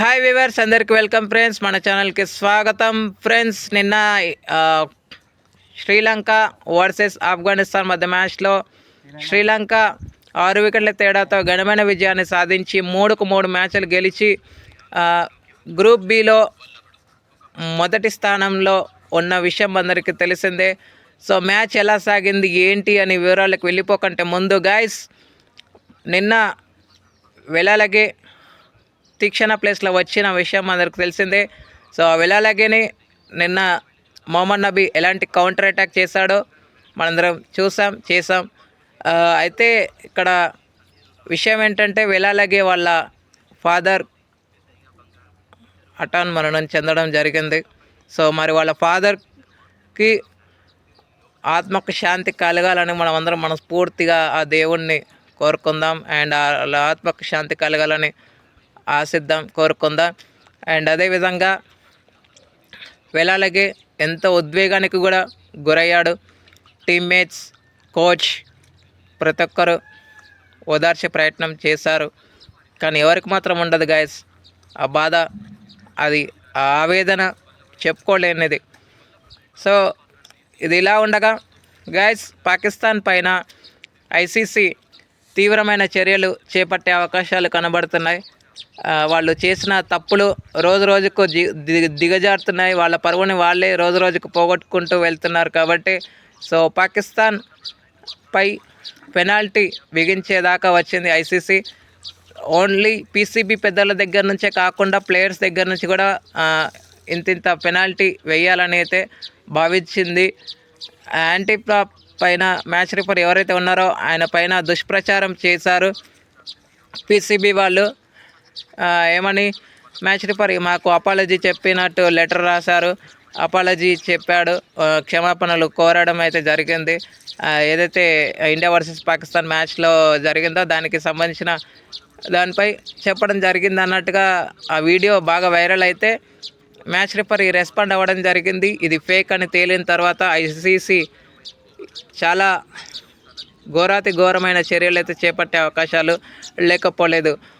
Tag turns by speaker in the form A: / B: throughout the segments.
A: Hi viewers అందరికి welcome friends మన ఛానల్కి స్వాగతం. ఫ్రెండ్స్ నిన్న శ్రీలంక వర్సెస్ ఆఫ్ఘనిస్తాన్ మధ్య మ్యాచ్లో శ్రీలంక. ఆరు వికెట్ల తేడాతో ఘనమైన విజయాన్ని సాధించి మూడుకు మూడు మ్యాచ్లు గెలిచి గ్రూప్ బిలో మొదటి స్థానంలో ఉన్న విషయం అందరికీ తెలిసిందే. సో మ్యాచ్ ఎలా సాగింది ఏంటి అని వివరాలకు వెళ్ళిపోకంటే ముందు గాయస్ నిన్న వెళ్ళాలగే తీక్షణ ప్లేస్లో వచ్చిన విషయం అందరికి తెలిసిందే. సో వెళ్ళాలగేనే నిన్న మొహమ్మద్ నబీ ఎలాంటి కౌంటర్ అటాక్ చేశాడో మనందరం చూసాం చేసాం అయితే ఇక్కడ విషయం ఏంటంటే వెళ్ళాలగే వాళ్ళ ఫాదర్ అటాన్ మరణం చెందడం జరిగింది. సో మరి వాళ్ళ ఫాదర్కి ఆత్మకు శాంతి కలగాలని మనం అందరం మనస్ఫూర్తిగా ఆ దేవుణ్ణి కోరుకుందాం. అండ్ వాళ్ళ ఆత్మకు శాంతి కలగాలని ఆశిద్దాం కోరుకుందాం. అండ్ అదేవిధంగా వేలాలగే ఎంత ఉద్వేగానికి కూడా గురయ్యాడు టీమ్మేట్స్ కోచ్ ప్రతి ఒక్కరు ఓదార్చే ప్రయత్నం చేశారు. కానీ ఎవరికి మాత్రం ఉండదు గాయస్. ఆ బాధ అది ఆ ఆవేదన చెప్పుకోలేనిది. సో ఇది ఇలా ఉండగా గాయస్ పాకిస్తాన్ పైన ఐసీసీ తీవ్రమైన చర్యలు చేపట్టే అవకాశాలు కనబడుతున్నాయి. వాళ్ళు చేసిన తప్పులు రోజు రోజుకు జి ది- దిగజారుతున్నాయి. వాళ్ళ పరువుని వాళ్ళే రోజు రోజుకు పోగొట్టుకుంటూ వెళ్తున్నారు కాబట్టి సో పాకిస్తాన్ పై పెనాల్టీ బిగించేదాకా వచ్చింది ఐసీసీ ఓన్లీ పీసీబీ పెద్దల దగ్గర నుంచే కాకుండా ప్లేయర్స్ దగ్గర నుంచి కూడా ఇంత ఇంతింత పెనాల్టీ వేయాలని అయితే భావించింది. యాంటీ పైన మ్యాచ్ రిఫర్ ఎవరైతే ఉన్నారో ఆయన పైన దుష్ప్రచారం చేశారు. పీసీబీ వాళ్ళు ఏమని? మ్యాచ్ రిఫర్ మాకు అపాలజీ చెప్పినట్టు లెటర్ రాశారు. అపాలజీ చెప్పాడు. క్షమాపణలు కోరడం అయితే జరిగింది. ఏదైతే ఇండియా వర్సెస్ పాకిస్తాన్ మ్యాచ్లో జరిగిందో దానికి సంబంధించిన దానిపై చెప్పడం జరిగింది అన్నట్టుగా ఆ వీడియో బాగా వైరల్ అయితే మ్యాచ్ రిఫర్ రెస్పాండ్ అవ్వడం జరిగింది. ఇది ఫేక్ అని తేలిన తర్వాత ఐసీసీ చాలా ఘోరాతి ఘోరమైన చర్యలు అయితే చేపట్టే అవకాశాలు లేకపోలేదు.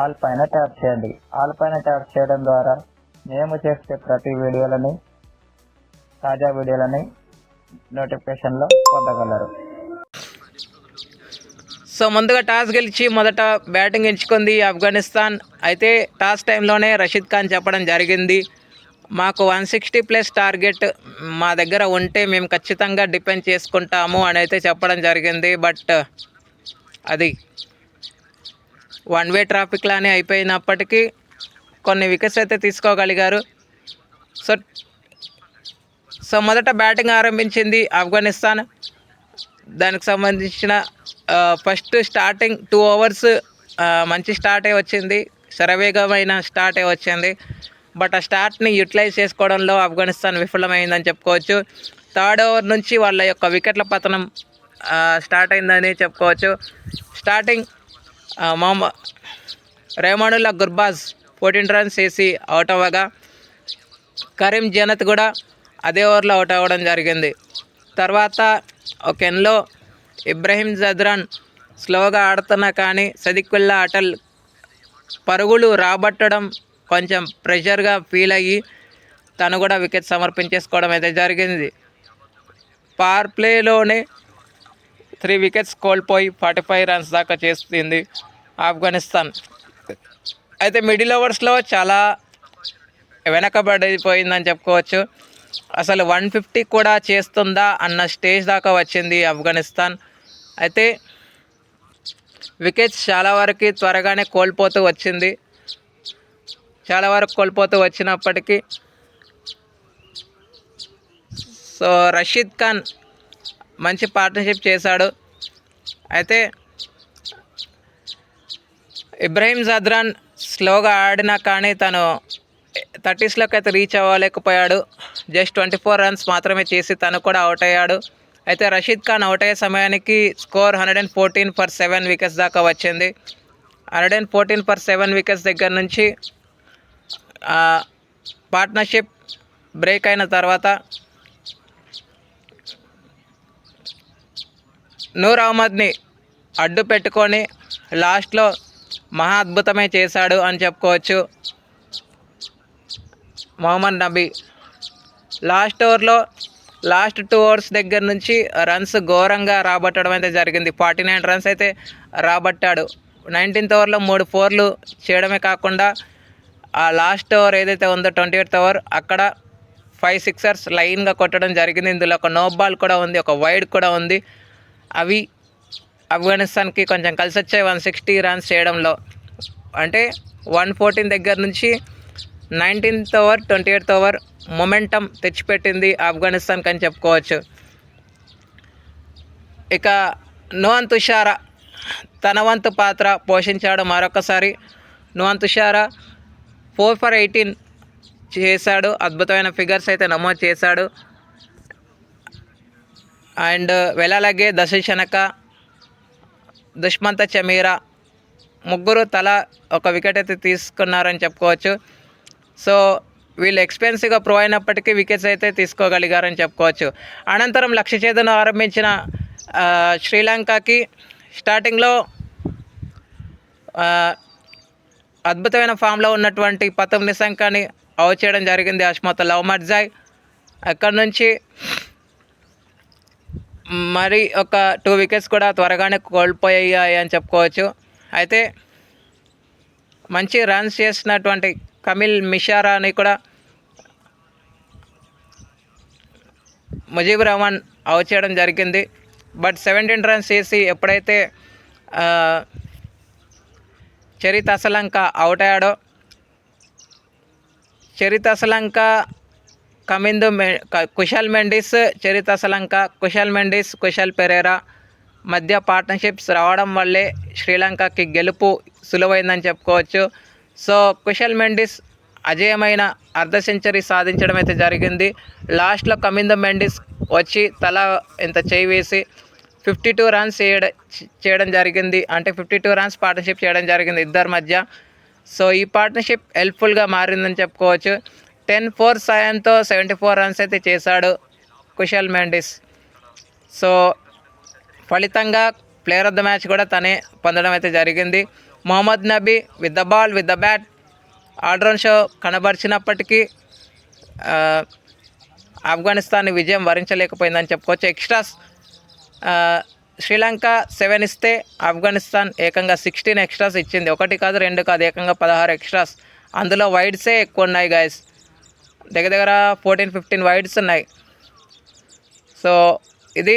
B: ఆల్ పైన ట్యాప్ చేయండి. ఆల్ పైన ట్యాప్ చేయడం ద్వారా మేము చేసే ప్రతి వీడియోలని తాజా వీడియోలని నోటిఫికేషన్లో పొందగలరు.
A: సో ముందుగా టాస్ గెలిచి మొదట బ్యాటింగ్ ఎంచుకుంది ఆఫ్ఘనిస్తాన్. అయితే టాస్ టైంలోనే రషీద్ ఖాన్ చెప్పడం జరిగింది. మాకు వన్ సిక్స్టీ ప్లస్ టార్గెట్ మా దగ్గర ఉంటే మేము ఖచ్చితంగా డిపెండ్ చేసుకుంటాము అని అయితే చెప్పడం జరిగింది. బట్ అది వన్ వే ట్రాఫిక్ లానే అయిపోయినప్పటికీ కొన్ని వికెట్స్ అయితే తీసుకోగలిగారు. సో సో మొదట బ్యాటింగ్ ఆరంభించింది ఆఫ్ఘనిస్తాన్. దానికి సంబంధించిన ఫస్ట్ స్టార్టింగ్ టూ అవర్స్ మంచి స్టార్టే వచ్చింది. శరవేగమైన స్టార్టే వచ్చింది. బట్ ఆ స్టార్ట్ని యూటిలైజ్ చేసుకోవడంలో ఆఫ్ఘనిస్తాన్ విఫలమైందని చెప్పుకోవచ్చు. థర్డ్ ఓవర్ నుంచి వాళ్ళ యొక్క వికెట్ల పతనం స్టార్ట్ అయిందని చెప్పుకోవచ్చు. స్టార్టింగ్ మామ. రేమానుల్లా గుర్బాజ్ ఫోర్టీన్ రన్స్ వేసి అవుట్ అవ్వగా కరీం జనత్ కూడా అదే ఓవర్లో అవుట్ అవ్వడం జరిగింది. తర్వాత ఒక ఎన్లో ఇబ్రహీం జద్రాన్ స్లోగా ఆడుతున్నా కానీ సదిక్కుల్లా అటల్ పరుగులు రాబట్టడం కొంచెం ప్రెషర్గా ఫీల్ అయ్యి తను కూడా వికెట్ సమర్పించేసుకోవడం అయితే జరిగింది. పవర్ ప్లేలోనే త్రీ వికెట్స్ కోల్పోయి ఫార్టీ ఫైవ్ రన్స్ దాకా చేస్తుంది ఆఫ్ఘనిస్తాన్. అయితే మిడిల్ ఓవర్స్లో చాలా వెనకబడిపోయిందని చెప్పుకోవచ్చు. అసలు వన్ ఫిఫ్టీ కూడా చేస్తుందా అన్న స్టేజ్ దాకా వచ్చింది ఆఫ్ఘనిస్తాన్. అయితే వికెట్స్ చాలా వరకు త్వరగానే కోల్పోతూ వచ్చింది. చాలా వరకు కోల్పోతూ వచ్చినప్పటికీ సో రషీద్ ఖాన్ మంచి పార్ట్నర్షిప్ చేశాడు. అయితే ఇబ్రాహీం జద్రాన్ స్లోగా ఆడినా కానీ తను థర్టీస్లోకి అయితే రీచ్ అవ్వలేకపోయాడు. జస్ట్ ట్వంటీ ఫోర్ రన్స్ మాత్రమే చేసి తను కూడా అవుట్ అయ్యాడు. అయితే రషీద్ ఖాన్ అవుట్ అయ్యే సమయానికి score hundred and fourteen for seven wickets దాకా వచ్చింది. Hundred and fourteen for seven wickets దగ్గర నుంచి పార్ట్నర్షిప్ బ్రేక్ అయిన తర్వాత నూర్ అహ్మద్ని అడ్డు పెట్టుకొని లాస్ట్లో మహా అద్భుతమే చేశాడు అని చెప్పుకోవచ్చు. మొహమ్మద్ నబీ. లాస్ట్ ఓవర్లో లాస్ట్ టూ ఓవర్స్ దగ్గర నుంచి రన్స్ ఘోరంగా రాబట్టడం అయితే జరిగింది. ఫార్టీ నైన్ రన్స్ అయితే రాబట్టాడు. నైన్టీన్త్ ఓవర్లో మూడు ఫోర్లు చేయడమే కాకుండా ఆ లాస్ట్ ఓవర్ ఏదైతే ఉందో ట్వంటీ ఎయిత్ ఓవర్ అక్కడ ఫైవ్ సిక్సర్స్ లైన్గా కొట్టడం జరిగింది. ఇందులో ఒక నో బాల్ కూడా ఉంది ఒక వైడ్ కూడా ఉంది. అవి ఆఫ్ఘనిస్తాన్కి కొంచెం కలిసి వచ్చాయి వన్ సిక్స్టీ రన్స్ చేయడంలో. అంటే వన్ ఫోర్టీన్ దగ్గర నుంచి nineteenth over twenty eighth over momentum తెచ్చిపెట్టింది ఆఫ్ఘనిస్తాన్కి అని చెప్పుకోవచ్చు. ఇక నోహన్ తుషారా తన వంతు పాత్ర పోషించాడు మరొకసారి Nuwan Thushara four for eighteen చేశాడు. అద్భుతమైన ఫిగర్స్ అయితే నమోదు చేశాడు. అండ్ వెళ్ళలాగే దశశనక దుష్మంత చమీరా ముగ్గురు తల ఒక వికెట్ అయితే తీసుకున్నారని చెప్పుకోవచ్చు. సో వీళ్ళు ఎక్స్పెన్సివ్గా ప్రో అయినప్పటికీ వికెట్స్ అయితే తీసుకోగలిగారని చెప్పుకోవచ్చు. అనంతరం లక్ష్య ఛేదన ఆరంభించిన శ్రీలంకకి స్టార్టింగ్లో అద్భుతమైన ఫామ్లో ఉన్నటువంటి పతం నిశంకాని అవుట్ చేయడం జరిగింది అష్మత లవ్ మర్జాయ్ అక్కడి నుంచి మరి ఒక టూ వికెట్స్ కూడా త్వరగానే కోల్పోయాయి అని చెప్పుకోవచ్చు. అయితే మంచి రన్స్ చేసినటువంటి కమిల్ మిషారాని కూడా ముజీబ్ రహమాన్ అవుట్ చేయడం జరిగింది. బట్ సెవెంటీన్ రన్స్ చేసి ఎప్పుడైతే చరిత్ అసలంక అవుట్ అయ్యాడో చరిత్ అసలంక కమిందు మె క- కుషల్ మెండిస్ చరిత సలంక కుషల్ మెండిస్ కుషల్ పెరేరా మధ్య పార్ట్నర్షిప్స్ రావడం వల్లే శ్రీలంకకి గెలుపు సులువైందని చెప్పుకోవచ్చు. సో కుషల్ మెండిస్ అజేయమైన అర్ధ సెంచరీ సాధించడం అయితే జరిగింది. లాస్ట్లో కమింద మెండిస్ వచ్చి తల ఇంత చేయి వేసి ఫిఫ్టీ టూ రన్స్ చేయడం చేయడం జరిగింది. అంటే ఫిఫ్టీ టూ రన్స్ పార్ట్నర్షిప్ చేయడం జరిగింది ఇద్దరి మధ్య. సో ఈ పార్ట్నర్షిప్ హెల్ప్ఫుల్గా మారిందని చెప్పుకోవచ్చు. టెన్ ఫోర్ సాయంతో సెవెంటీ ఫోర్ రన్స్ అయితే చేశాడు కుషల్ మెండిస్. సో ఫలితంగా ప్లేయర్ ఆఫ్ ద మ్యాచ్ కూడా తనే పొందడం అయితే జరిగింది. Mohammad Nabi with the ball with the bat all round show కనబరిచినప్పటికీ Afghanistan విజయం వరించలేకపోయిందని చెప్పుకోవచ్చు. ఎక్స్ట్రాస్ శ్రీలంక సెవెన్ ఇస్తే ఆఫ్ఘనిస్తాన్ ఏకంగా సిక్స్టీన్ ఎక్స్ట్రాస్ ఇచ్చింది. ఒకటి కాదు రెండు కాదు ఏకంగా పదహారు ఎక్స్ట్రాస్. అందులో వైడ్సే ఎక్కువ ఉన్నాయి గాయస్ దగ్గర దగ్గర ఫోర్టీన్ ఫిఫ్టీన్ వైడ్స్ ఉన్నాయి. సో ఇది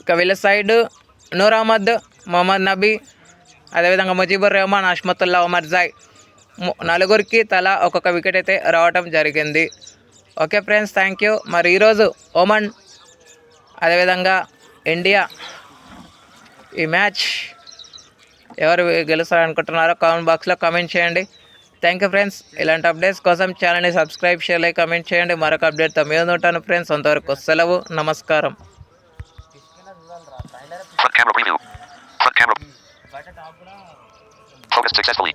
A: ఇక వీళ్ళ సైడ్ నూర్ అహ్మద్ మొహమ్మద్ నబీ అదేవిధంగా ముజీబుర్ రెహమాన్ అష్మతుల్లా ఉమర్ జాయ్. నలుగురికి తలా ఒక్కొక్క వికెట్ అయితే రావటం జరిగింది. ఓకే ఫ్రెండ్స్ థ్యాంక్ యూ మరి ఈరోజు ఒమన్ అదేవిధంగా ఇండియా ఈ మ్యాచ్ ఎవరు గెలుస్తారనుకుంటున్నారో కామెంట్ బాక్స్లో కామెంట్ చేయండి. థ్యాంక్ యూ ఫ్రెండ్స్ ఇలాంటి అప్డేట్స్ కోసం ఛానల్ని సబ్స్క్రైబ్ షేర్ లైక్ చేయండి మరొక అప్డేట్తో మీద ఉంటాను ఫ్రెండ్స్ అంతవరకు సెలవు నమస్కారం
C: Focus successfully.